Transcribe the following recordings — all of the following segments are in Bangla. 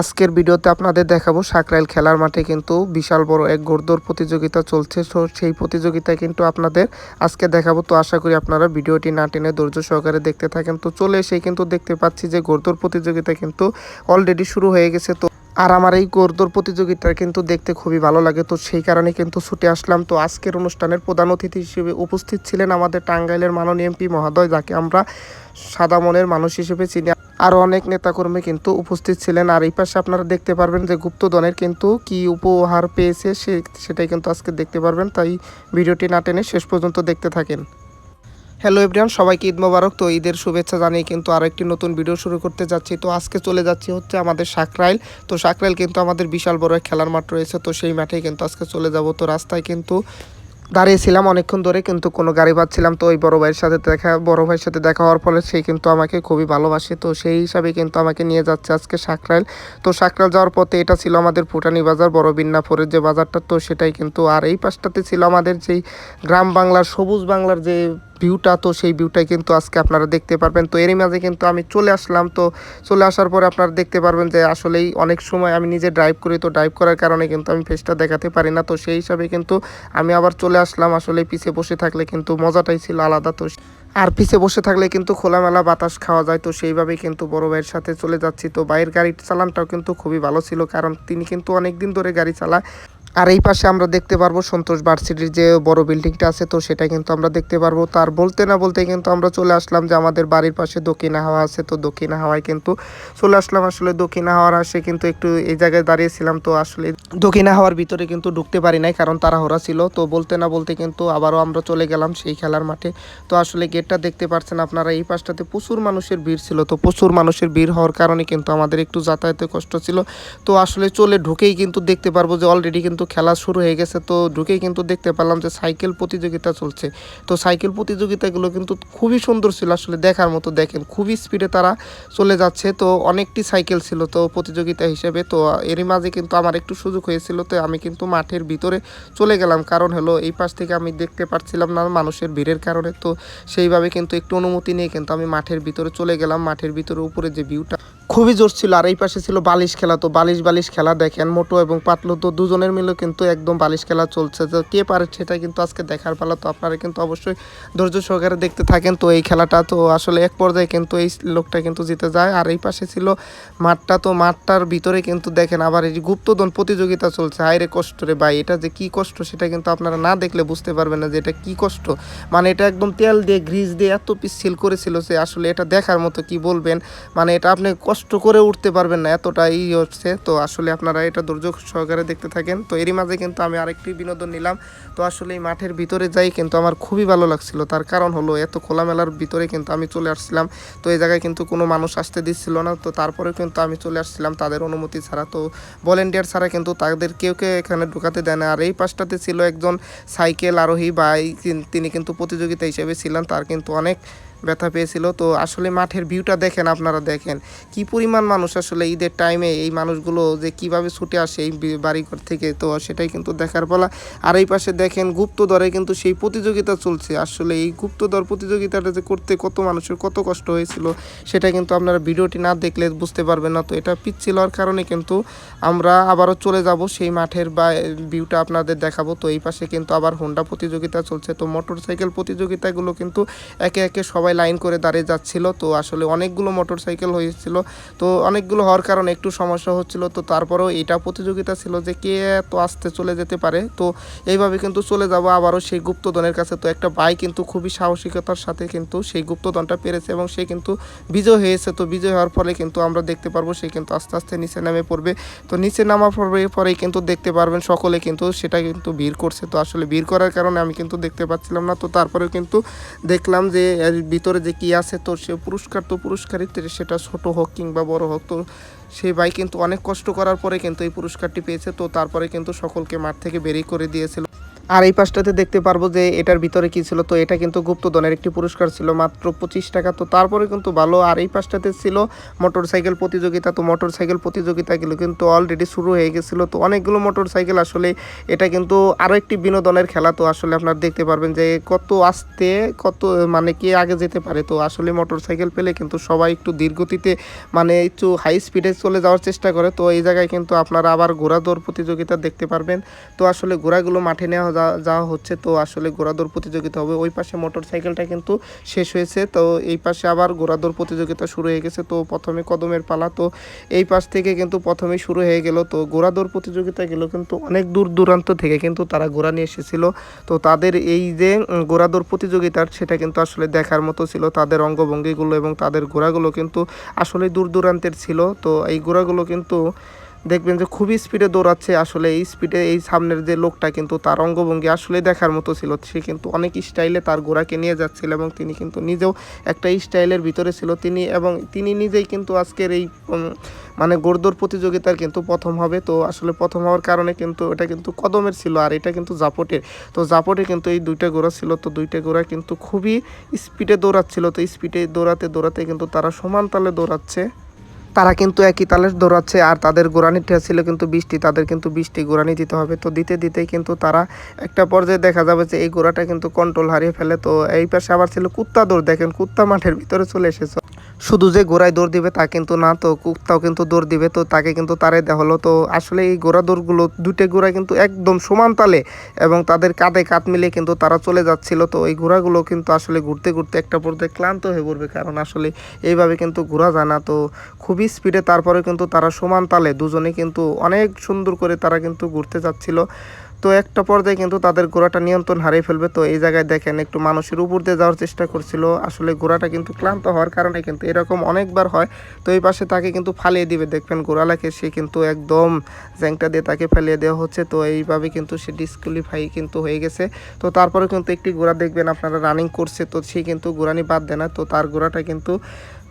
আজকের ভিডিওতে আপনাদের দেখাবো সাকরাইল খেলার মাঠে কিন্তু বিশাল বড় এক ঘোড়দৌড় প্রতিযোগিতা চলছে। তো সেই প্রতিযোগিতায় কিন্তু আপনাদের আজকে দেখাবো। তো আশা করি আপনারা ভিডিওটি না টেনে ধৈর্য সহকারে দেখতে থাকেন। তো চলে এসে কিন্তু দেখতে পাচ্ছি যে ঘোড়দৌড় প্রতিযোগিতা কিন্তু অলরেডি শুরু হয়ে গেছে। তো আর আমার এই গোরদোর প্রতিযোগিতা কিন্তু দেখতে খুবই ভালো লাগে। তো সেই কারণে কিন্তু ছুটে আসলাম। তো আজকের অনুষ্ঠানের প্রধান অতিথি হিসেবে উপস্থিত ছিলেন আমাদের টাঙ্গাইলের মাননীয় এমপি মহোদয়, যাকে আমরা সাদা মনের মানুষ হিসেবে চিনি। আরও অনেক নেতাকর্মী কিন্তু উপস্থিত ছিলেন। আর এই পাশে আপনারা দেখতে পারবেন যে গুপ্তধনের কিন্তু কি উপহার পেয়েছে সে, সেটাই কিন্তু আজকে দেখতে পারবেন। তাই ভিডিওটি না টেনে শেষ পর্যন্ত দেখতে থাকেন। হ্যালো এভরিওয়ান সবাইকে ঈদ মোবারক। তো ঈদের শুভেচ্ছা জানিয়ে কিন্তু আরও একটি নতুন ভিডিও শুরু করতে যাচ্ছি। তো আজকে চলে যাচ্ছি হচ্ছে আমাদের সাকরাইল। তো সাকরাইল কিন্তু আমাদের বিশাল বড় খেলার মাঠ রয়েছে। তো সেই মাঠে কিন্তু আজকে চলে যাব। তো রাস্তায় কিন্তু দাঁড়িয়েছিলাম অনেকক্ষণ ধরে, কিন্তু কোনো গাড়ি পাচ্ছিলাম। তো ওই বড় ভাইয়ের সাথে দেখা, বড় ভাইয়ের সাথে দেখা হওয়ার ফলে সেই কিন্তু আমাকে খুবই ভালোবাসে। তো সেই হিসাবে কিন্তু আমাকে নিয়ে যাচ্ছে আজকে সাকরাইল। তো সাকরাইল যাওয়ার পথে এটা ছিল আমাদের ফুটানি বাজার, বড় বিন্নাপুরের যে বাজারটা। তো সেটাই কিন্তু আর এই পাশটাতে ছিল আমাদের যেই গ্রাম বাংলার, সবুজ বাংলার যে ভিউটা তো সেই ভিউটাই কিন্তু আজকে আপনারা দেখতে পারবেন। তো এরই মাঝে কিন্তু আমি চলে আসলাম। তো চলে আসার পরে আপনারা দেখতে পারবেন যে আসলেই অনেক সময় আমি নিজে ড্রাইভ করি। তো ড্রাইভ করার কারণে কিন্তু আমি ফেসটা দেখাতে পারি না। তো সেই হিসাবে কিন্তু আমি আবার চলে আসলাম। আসলে পিছে বসে থাকলে কিন্তু মজাটাই ছিল আলাদা। তো আর পিছে বসে থাকলে কিন্তু খোলামেলা বাতাস খাওয়া যায়। তো সেইভাবেই কিন্তু বড় ভাইয়ের সাথে চলে যাচ্ছি। তো বাইরের গাড়ির চালানটাও কিন্তু খুবই ভালো ছিল। কারণ তিনি কিন্তু অনেক দিন ধরে গাড়ি চালায়। আর এই পাশে আমরা দেখতে পারব সন্তোষ ভার্সিটির যে বড় বিল্ডিংটা আছে, তো সেটা কিন্তু আমরা দেখতে পারব। তার বলতে না বলতে কিন্তু আমরা চলে আসলাম যে আমাদের বাড়ির পাশে দক্ষিণা হাওয়া আছে, তো দক্ষিণা হাওয়ায় কিন্তু চলে আসলাম। আসলে দক্ষিণা হাওয়ার আসে কিন্তু একটু এই জায়গায় দাঁড়িয়েছিলাম, তো আসলে দক্ষিণা হাওয়ার ভিতরে কিন্তু ঢুকতে পারি নাই, কারণ তাড়াহুড়া ছিল। তো বলতে না বলতে কিন্তু আবারও আমরা চলে গেলাম সেই খেলার মাঠে। তো আসলে গেটটা দেখতে পাচ্ছেন আপনারা, এই পাশটাতে প্রচুর মানুষের ভিড় ছিল, তো প্রচুর মানুষের ভিড় হওয়ার কারণে কিন্তু আমাদের একটু যাতায়াতে কষ্ট ছিল। তো আসলে চলে ঢুকেই কিন্তু দেখতে পারব যে অলরেডি কিন্তু খেলা শুরু হয়ে গেছে, তো ঢুকেই কিন্তু দেখতে পেলাম যে সাইকেল প্রতিযোগিতা চলছে। তো সাইকেল প্রতিযোগিতাগুলো কিন্তু খুবই সুন্দর ছিল, আসলে দেখার মতো দেখেন, খুবই স্পিডে তারা চলে যাচ্ছে। তো অনেকটি সাইকেল ছিল তো প্রতিযোগিতা হিসেবে, তো এরই মাঝে কিন্তু আমার একটু সুযোগ হয়েছিল, তো আমি কিন্তু মাঠের ভিতরে চলে গেলাম। কারণ হলো, এই পাশ থেকে আমি দেখতে পাচ্ছিলাম না মানুষের ভিড়ের কারণে, তো সেইভাবে কিন্তু একটু অনুমতি নিয়ে কিন্তু আমি মাঠের ভিতরে চলে গেলাম। মাঠের ভিতরে উপরে যে ভিউটা খুবই জোর ছিল, আর এই পাশে ছিল বালিশ খেলা। তো বালিশ বালিশ খেলা দেখেন, মোটো এবং পাতলু তো দুজনের মিলে কিন্তু একদম বালিশ খেলা চলছে। তো কে পারে সেটা কিন্তু আজকে দেখার পালা, তো আপনারা কিন্তু অবশ্যই ধৈর্য সহকারে দেখতে থাকেন। তো এই খেলাটা তো আসলে এক পর্যায়ে কিন্তু এই লোকটা কিন্তু জিতে যায়। আর এই পাশে ছিল মাঠটা, তো মাঠটার ভিতরে কিন্তু দেখেন আবার এই যে গুপ্তধন প্রতিযোগিতা চলছে। হাইরে কষ্ট রে ভাই, এটা যে কি কষ্ট সেটা কিন্তু আপনারা না দেখলে বুঝতে পারবেন না যে এটা কি কষ্ট। মানে এটা একদম তেল দিয়ে, গ্রিজ দিয়ে এত পিচ্ছিল করেছিল সে আসলে এটা দেখার মতো কি বলবেন? মানে এটা আপনি কষ্ট করে উঠতে পারবেন না, এতটাই হচ্ছে। তো আসলে আপনারা এটা দুর্যোগ সহকারে দেখতে থাকেন। তো এরই মাঝে কিন্তু আমি আরেকটি বিনোদন নিলাম। তো আসলে এই মাঠের ভিতরে যাই কিন্তু আমার খুবই ভালো লাগছিল। তার কারণ হলো এত খোলামেলার ভিতরে কিন্তু আমি চলে আসছিলাম। তো এই জায়গায় কিন্তু কোনো মানুষ আসতে দিচ্ছিল না। তো তারপরে কিন্তু আমি চলে আসছিলাম তাদের অনুমতি ছাড়া। তো ভলেন্টিয়ার ছাড়া কিন্তু তাদের কেউ কেউ এখানে ঢুকাতে দেয় না। আর এই পাশটাতে ছিল একজন সাইকেল আরোহী ভাই তিনি কিন্তু প্রতিযোগিতা হিসেবে ছিলেন। তার কিন্তু অনেক ব্যথা পেয়েছিল। তো আসলে মাঠের ভিউটা দেখেন, আপনারা দেখেন। কি পরিমাণ মানুষ আসলে ঈদের টাইমে এই মানুষগুলো যে কীভাবে ছুটে আসে এই বাড়িঘর থেকে, তো সেটাই কিন্তু দেখার পালা। আর এই পাশে দেখেন গুপ্তদরে কিন্তু সেই প্রতিযোগিতা চলছে। আসলে এই গুপ্তদর প্রতিযোগিতাটা যে করতে কত মানুষের কত কষ্ট হয়েছিল, সেটা কিন্তু আপনারা ভিডিওটি না দেখলে বুঝতে পারবেন না। তো এটা পিচ্ছিল হওয়ার কারণে কিন্তু আমরা আবারও চলে যাব সেই মাঠের বা ভিউটা আপনাদের দেখাবো। তো এই পাশে কিন্তু আবার হোন্ডা প্রতিযোগিতা চলছে। তো মোটর সাইকেল প্রতিযোগিতাগুলো কিন্তু একে একে সবাই লাইন করে দাঁড়িয়ে যাচ্ছিল। তো আসলে অনেকগুলো মোটর সাইকেল হয়েছিল। তো অনেকগুলো হওয়ার কারণে একটু সমস্যা হচ্ছিল। তো তারপরেও এটা প্রতিযোগিতা ছিল যে কে এত আসতে চলে যেতে পারে। তো এইভাবে কিন্তু চলে যাব। আবারও সেই গুপ্তধনের কাছে তো একটা ভাই কিন্তু খুবই সাহসিকতার সাথে কিন্তু সেই গুপ্তধনটা পেরেছে এবং সে কিন্তু বিজয় হয়েছে। তো বিজয় হওয়ার ফলে কিন্তু আমরা দেখতে পারব সে কিন্তু আস্তে আস্তে নিচে নামে পড়বে। তো নিচে নামার পরে পরেই কিন্তু দেখতে পারবেন সকলে কিন্তু সেটা কিন্তু ভিড় করছে। তো আসলে ভিড় করার কারণে আমি কিন্তু দেখতে পাচ্ছিলাম না। তো তারপরেও কিন্তু দেখলাম যে ভিতরে যে কী আছে, তো সে পুরস্কার তো পুরস্কারই সেটা ছোট হোক কিংবা বড় হোক, তো সেই ভাই কিন্তু অনেক কষ্ট করার পরে কিন্তু এই পুরস্কারটি পেয়েছে, তো তারপরে কিন্তু সকলকে মাঠ থেকে বেরিয়ে করে দিয়েছিল। আর এই পাশটাতে দেখতে পারব যে এটার ভিতরে কি ছিল, তো এটা কিন্তু গুপ্তধনের একটি পুরস্কার ছিল, মাত্র পঁচিশ টাকা। তো তারপরে কিন্তু ভালো, আর এই পাশটাতে ছিল মোটর সাইকেল প্রতিযোগিতা, তো মোটর সাইকেল প্রতিযোগিতাগুলো কিন্তু অলরেডি শুরু হয়ে গেছিল। তো অনেকগুলো মোটর সাইকেল আসলে এটা কিন্তু আরও একটি বিনোদনের খেলা, তো আসলে আপনারা দেখতে পারবেন যে কত আসতে, কত মানে কে আগে যেতে পারে। তো আসলে মোটর সাইকেল পেলে কিন্তু সবাই একটু ধীরগতিতে মানে একটু হাই স্পিডে চলে যাওয়ার চেষ্টা করে। তো এই জায়গায় কিন্তু আপনারা আবার ঘোড়া দৌড় প্রতিযোগিতা দেখতে পারবেন। তো আসলে ঘোড়াগুলো মাঠে নেওয়া যাওয়া হচ্ছে তো আসলে ঘোড়া দৌড় প্রতিযোগিতা হবে। ওই পাশে মোটর সাইকেলটা কিন্তু শেষ হয়েছে তো এই পাশে আবার ঘোড়া দৌড় প্রতিযোগিতা শুরু হয়ে গেছে তো প্রথমে কদমের পালা তো এই পাশ থেকে কিন্তু প্রথমে শুরু হয়ে গেল তো ঘোড়া দৌড় প্রতিযোগিতা গেল কিন্তু অনেক দূর দূরান্ত থেকে কিন্তু তারা ঘোড়া নিয়ে এসেছিল তো তাদের এই যে উম, ঘোড়া দৌড় প্রতিযোগিতার সেটা কিন্তু আসলে দেখার মতো ছিল তাদের অঙ্গভঙ্গিগুলো এবং তাদের ঘোড়াগুলো কিন্তু আসলে দূর দূরান্তের ছিল তো এই ঘোড়াগুলো কিন্তু দেখবেন যে খুবই স্পিডে দৌড়াচ্ছে। আসলে এই স্পিডে এই সামনের যে লোকটা কিন্তু তার অঙ্গভঙ্গি আসলে দেখার মতো ছিল। সে কিন্তু অনেক স্টাইলে তার ঘোড়াকে নিয়ে যাচ্ছিল এবং তিনি কিন্তু নিজেও একটা স্টাইলের ভিতরে ছিল। তিনি এবং তিনি নিজেই কিন্তু আজকের এই মানে গোড়দৌড় প্রতিযোগিতার কিন্তু প্রথম হবে। তো আসলে প্রথম হওয়ার কারণে কিন্তু এটা কিন্তু কদমের ছিল আর এটা কিন্তু জাপটের। তো জাপটে কিন্তু এই দুইটা ঘোড়া ছিল। তো দুইটা ঘোড়া কিন্তু খুবই স্পিডে দৌড়াচ্ছিল। তো স্পিডে দৌড়াতে দৌড়াতে কিন্তু তারা সমান তালে দৌড়াচ্ছে। তারা কিন্তু একই তালে দৌড়াচ্ছে আর তাদের গোড়ানিটা ছিল কিন্তু বৃষ্টি, তাদের কিন্তু বৃষ্টি গোড়ানি দিতে হবে। তো দিতে দিতেই কিন্তু তারা একটা পর্যায়ে দেখা যাবে যে এই গোড়াটা কিন্তু কন্ট্রোল হারিয়ে ফেলে। তো এই পাশে আবার ছিল কুত্তা দৌড়। দেখেন কুত্তা মাঠের ভিতরে চলে এসেছে। শুধু যে গোড়ায় দৌড় দিবে তা কিন্তু না, তো কুত্তাও কিন্তু দৌড় দিবে, তো তাকে কিন্তু তারে দেওয়া হলো। তো আসলে এই গোড়া দৌড়গুলো দুটো গোড়া কিন্তু একদম সমান তালে এবং তাদের কাঁধে কাঁধ মিলিয়ে কিন্তু তারা চলে যাচ্ছিল। তো এই ঘোড়াগুলো কিন্তু আসলে ঘুরতে ঘুরতে একটা পর্যায়ে ক্লান্ত হয়ে পড়বে, কারণ আসলে এইভাবে কিন্তু ঘোরা যায় না তো খুবই স্পিডে তারপরে কিন্তু তারা সমান তালে। দুজনে কিন্তু অনেক সুন্দর করে তারা কিন্তু ঘুরতে যাচ্ছিল। তো একটা পর্যায়ে কিন্তু তাদের ঘোড়াটা নিয়ন্ত্রণ হারিয়ে ফেলবে। তো এই জায়গায় দেখেন একটু মানুষের উপর দিয়ে যাওয়ার চেষ্টা করছিল। আসলে ঘোড়াটা কিন্তু ক্লান্ত হওয়ার কারণে কিন্তু এরকম অনেকবার হয়। তো এই পাশে তাকে কিন্তু ফালিয়ে দিবে। দেখবেন ঘোড়ালাকে সে কিন্তু একদম জ্যাংটা দিয়ে তাকে ফেলিয়ে দেওয়া হচ্ছে। তো এইভাবে কিন্তু সে ডিসকুয়ালিফাই কিন্তু হয়ে গেছে। তো তারপরে কিন্তু একটি ঘোড়া দেখবেন আপনারা রানিং করছে। তো সে কিন্তু ঘোড়ানি বাদ দেয় না। তো তার ঘোড়াটা কিন্তু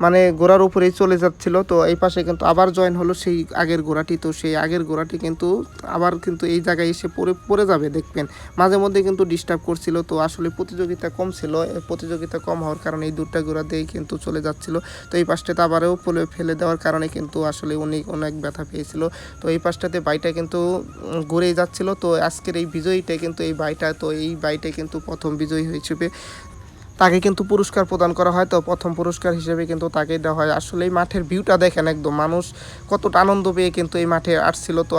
মানে গোড়ার উপরেই চলে যাচ্ছিল। তো এই পাশে কিন্তু আবার জয়েন হলো সেই আগের গোড়াটি। তো সেই আগের গোড়াটি কিন্তু আবার কিন্তু এই জায়গায় এসে পড়ে পড়ে যাবে, দেখবেন। মাঝে মধ্যে কিন্তু ডিস্টার্ব করছিল। তো আসলে প্রতিযোগিতা কম ছিল। প্রতিযোগিতা কম হওয়ার কারণে এই দুটা গোড়া দিয়েই কিন্তু চলে যাচ্ছিল। তো এই পাশটাতে আবারও ফেলে ফেলে দেওয়ার কারণে কিন্তু আসলে উনি অনেক ব্যথা পেয়েছিল। তো এই পাশটাতে বাইটা কিন্তু ঘুরেই যাচ্ছিল। তো আজকের এই বিজয়ীটা কিন্তু এই বাইটা, তো এই বাইটা কিন্তু প্রথম বিজয়ী হিসেবে তাকে কিন্তু পুরস্কার প্রদান করা হয়। তো প্রথম পুরস্কার হিসেবে কিন্তু তাকেই দেওয়া হয়। আসলে এই মাঠের ভিউটা দেখেন একদম। মানুষ কতটা আনন্দ পেয়ে কিন্তু এই মাঠে আসছিল। তো